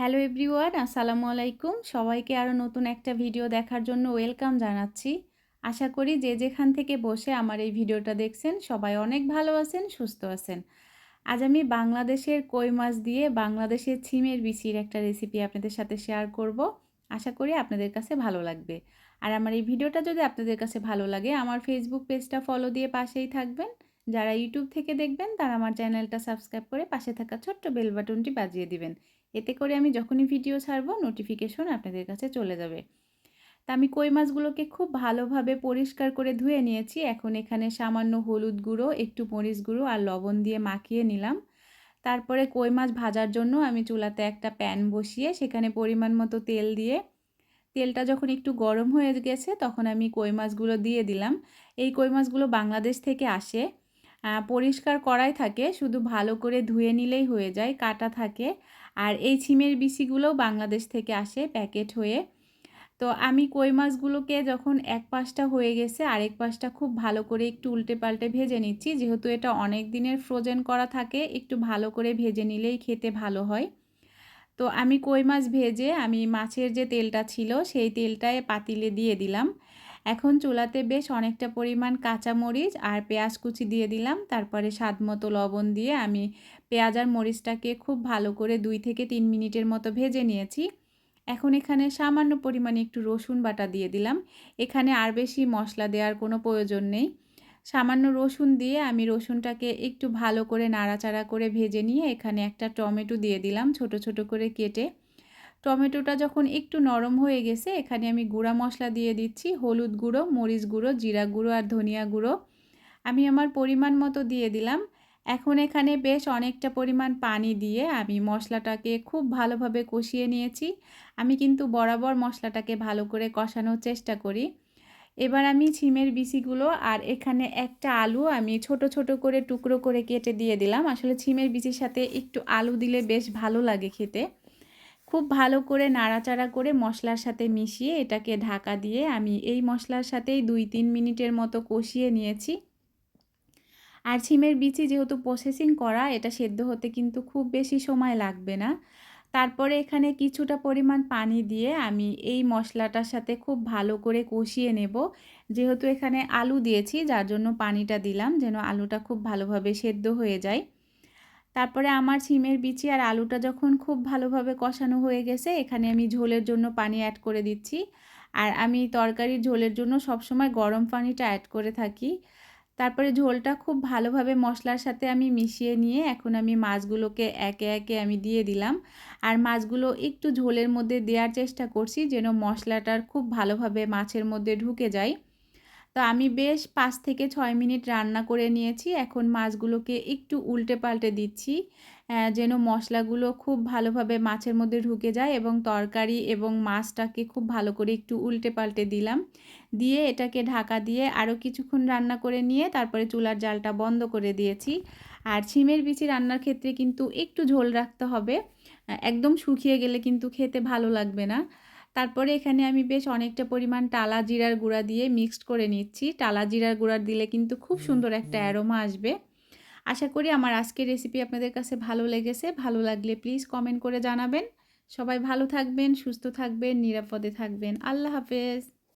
Hello everyone, আসসালামু আলাইকুম। সবাইকে আরও নতুন একটা ভিডিও দেখার জন্য ওয়েলকাম জানাচ্ছি। আশা করি যে যেখান থেকে বসে আমার এই ভিডিওটা দেখছেন, সবাই অনেক ভালো আছেন, সুস্থ আছেন। আজ আমি বাংলাদেশের কই মাছ দিয়ে বাংলাদেশের ছিমের বিচির একটা রেসিপি আপনাদের সাথে শেয়ার করব। আশা করি আপনাদের কাছে ভালো লাগবে। আর আমার এই ভিডিওটা যদি আপনাদের কাছে ভালো লাগে, আমার ফেসবুক পেজটা ফলো দিয়ে পাশেই থাকবেন। যারা ইউটিউব থেকে দেখবেন, তারা আমার চ্যানেলটা সাবস্ক্রাইব করে পাশে থাকা ছোট্ট বেল বাটনটি বাজিয়ে দিবেন। এতে করে আমি যখনই ভিডিও ছাড়বো নোটিফিকেশন আপনাদের কাছে চলে যাবে। তা আমি কই মাছগুলোকে খুব ভালোভাবে পরিষ্কার করে ধুয়ে নিয়েছি। এখন এখানে সামান্য হলুদ গুঁড়ো, একটু মরিচ গুঁড়ো আর লবণ দিয়ে মাখিয়ে নিলাম। তারপরে কই মাছ ভাজার জন্য আমি চুলাতে একটা প্যান বসিয়ে সেখানে পরিমাণ মতো তেল দিয়ে, তেলটা যখন একটু গরম হয়ে গেছে তখন আমি কই মাছগুলো দিয়ে দিলাম। এই কই মাছগুলো বাংলাদেশ থেকে আসে পরিষ্কার করাই থাকে, শুধু ভালো করে ধুয়ে নিলেই হয়ে যায়, কাটা থাকে। আর এই ছিমের বিচিগুলোও বাংলাদেশ থেকে আসে প্যাকেট হয়ে। তো আমি কই মাছগুলোকে যখন এক পাশটা হয়ে গেছে, আরেক পাশটা খুব ভালো করে একটু উল্টে পাল্টে ভেজে নিচ্ছি। যেহেতু এটা অনেক দিনের ফ্রোজেন করা থাকে, একটু ভালো করে ভেজে নিলেই খেতে ভালো হয়। তো আমি কই মাছ ভেজে, আমি মাছের যে তেলটা ছিল, সেই তেলটায় পাতিলে দিয়ে দিলাম। এখন চুলাতে বেশ অনেকটা পরিমাণ কাঁচামরিচ আর পেঁয়াজ কুচি দিয়ে দিলাম। তারপরে স্বাদ মতো লবণ দিয়ে আমি পেঁয়াজ আর মরিচটাকে খুব ভালো করে দুই থেকে তিন মিনিটের মতো ভেজে নিয়েছি। এখন এখানে সামান্য পরিমাণে একটু রসুন বাটা দিয়ে দিলাম। এখানে আর বেশি মশলা দেওয়ার কোনো প্রয়োজন নেই। সামান্য রসুন দিয়ে আমি রসুনটাকে একটু ভালো করে নাড়াচাড়া করে ভেজে নিয়ে এখানে একটা টমেটো দিয়ে দিলাম ছোট ছোট করে কেটে। টমেটোটা যখন একটু নরম হয়ে গেছে, এখানে আমি গুঁড়া মশলা দিয়ে দিচ্ছি, হলুদ গুঁড়ো, মরিচ গুঁড়ো, জিরা গুঁড়ো আর ধনিয়া গুঁড়ো। আমি আমার পরিমাণ মতো দিয়ে দিলাম। এখন এখানে বেশ অনেকটা পরিমাণ পানি দিয়ে আমি মশলাটাকে খুব ভালোভাবে কষিয়ে নিয়েছি। আমি কিন্তু বরাবর মশলাটাকে ভালো করে কষানোর চেষ্টা করি। এবার আমি ছিমের বিচিগুলো আর এখানে একটা আলু আমি ছোট ছোট করে টুকরো করে কেটে দিয়ে দিলাম। আসলে ছিমের বিচির সাথে একটু আলু দিলে বেশ ভালো লাগে খেতে। খুব ভালো করে নাড়াচাড়া করে মশলার সাথে মিশিয়ে এটাকে ঢাকা দিয়ে আমি এই মশলার সাথেই দুই তিন মিনিটের মতো কষিয়ে নিয়েছি। আর ছিমের বিচি যেহেতু প্রসেসিং করা, এটা সেদ্ধ হতে কিন্তু খুব বেশি সময় লাগবে না। তারপরে এখানে কিছুটা পরিমাণ পানি দিয়ে আমি এই মশলাটার সাথে খুব ভালো করে কষিয়ে নেব। যেহেতু এখানে আলু দিয়েছি, যার জন্য পানিটা দিলাম, যেন আলুটা খুব ভালোভাবে সেদ্ধ হয়ে যায়। তারপরে আমার সিমের বিচি আর আলুটা যখন খুব ভালোভাবে কষানো হয়ে গেছে, এখানে আমি ঝোলের জন্য পানি অ্যাড করে দিচ্ছি। আর আমি তরকারির ঝোলের জন্য সবসময় গরম পানিটা অ্যাড করে থাকি। তারপরে ঝোলটা খুব ভালোভাবে মশলার সাথে আমি মিশিয়ে নিয়ে এখন আমি মাছগুলোকে একে একে আমি দিয়ে দিলাম। আর মাছগুলো একটু ঝোলের মধ্যে দেওয়ার চেষ্টা করছি যেন মশলাটার খুব ভালোভাবে মাছের মধ্যে ঢুকে যায়। তো আমি বেশ পাঁচ থেকে ছয় মিনিট রান্না করে নিয়েছি। এখন মাছগুলোকে একটু উল্টে পাল্টে দিচ্ছি যেন মশলাগুলো খুব ভালোভাবে মাছের মধ্যে ঢুকে যায় এবং তরকারি এবং মাছটাকে খুব ভালো করে একটু উল্টে পাল্টে দিলাম। দিয়ে এটাকে ঢাকা দিয়ে আরও কিছুক্ষণ রান্না করে নিয়ে তারপরে চুলার জালটা বন্ধ করে দিয়েছি। আর ছিমের বিচি রান্নার ক্ষেত্রে কিন্তু একটু ঝোল রাখতে হবে। একদম শুকিয়ে গেলে কিন্তু খেতে ভালো লাগবে না। তারপরে এখানে আমি বেশ অনেকটা পরিমাণ টালা জিরার গুঁড়া দিয়ে মিক্সড করে নিচ্ছি। টালা জিরার গুঁড়া দিলে কিন্তু খুব সুন্দর একটা অ্যারোমা আসবে। আশা করি আমার আজকের রেসিপি আপনাদের কাছে ভালো লেগেছে। ভালো লাগলে প্লিজ কমেন্ট করে জানাবেন। সবাই ভালো থাকবেন সুস্থ থাকবেন নিরাপদে থাকবেন। আল্লাহ হাফেজ।